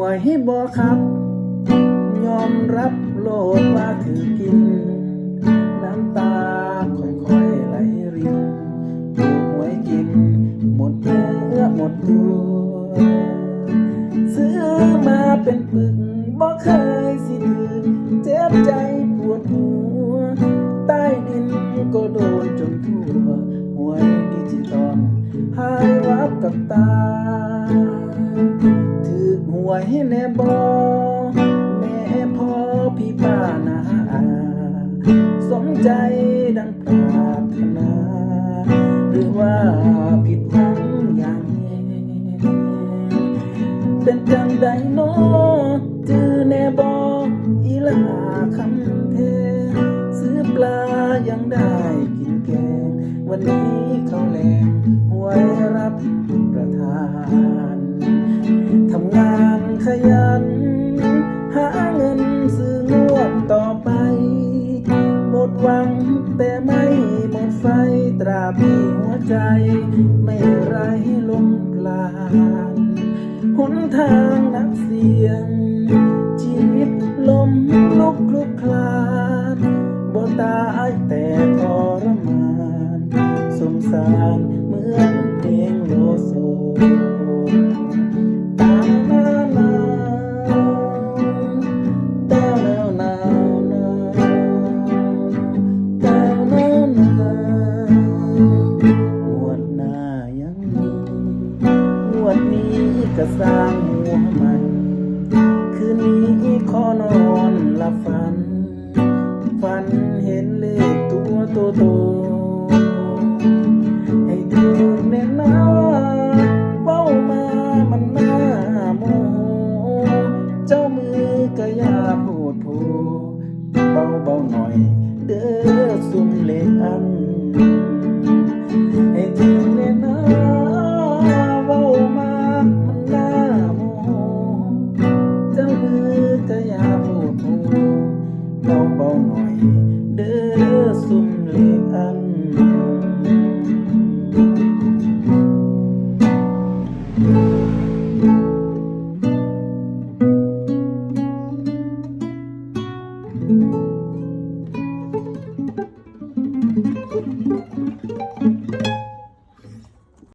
วยบ่ครับ ยอมรับโลดว่าถือกิน น้ำตาค่อยๆไหลรินถูกหวยกิน หมดเนื้อหมดตัวซื้อมาเป็นปึกบ่เคยสิถือเจ็บใจปวดหัว ใต้ดินก็โดน วยแน่บอแม่พ่อพี่ป้านาอาสมใจดังปรารถนา หรือว่าผิดหวังอย่างนี้เป็นจังใดโนจือแน่บออีลาคำเพซื้อปลายังได้กินแกงวันนี้เขาแรงหวยรับประทาน ยัน หาเงินซื้องวดต่อไป หมดหวังแต่ไม่หมดไฟตราบีหัวใจ ไม่ไร้ลมปราณหนทางนักเสี่ยง ชีวิตลมลุกคลุกคลานบ่ตายแต่ทรมานสงสารเหมือนเพลงโลโซ ก็สร้างหัวมัน คืนนี้ขอนอนหลับฝัน ฝันเห็นเลขตัวโตโตให้ถึงแน่นะเว้ามามันน่าโมโห เจ้ามือก็ย่าพูดโผเบาเบาหน่อย เด้อสุ่มเลขอัน kasumlian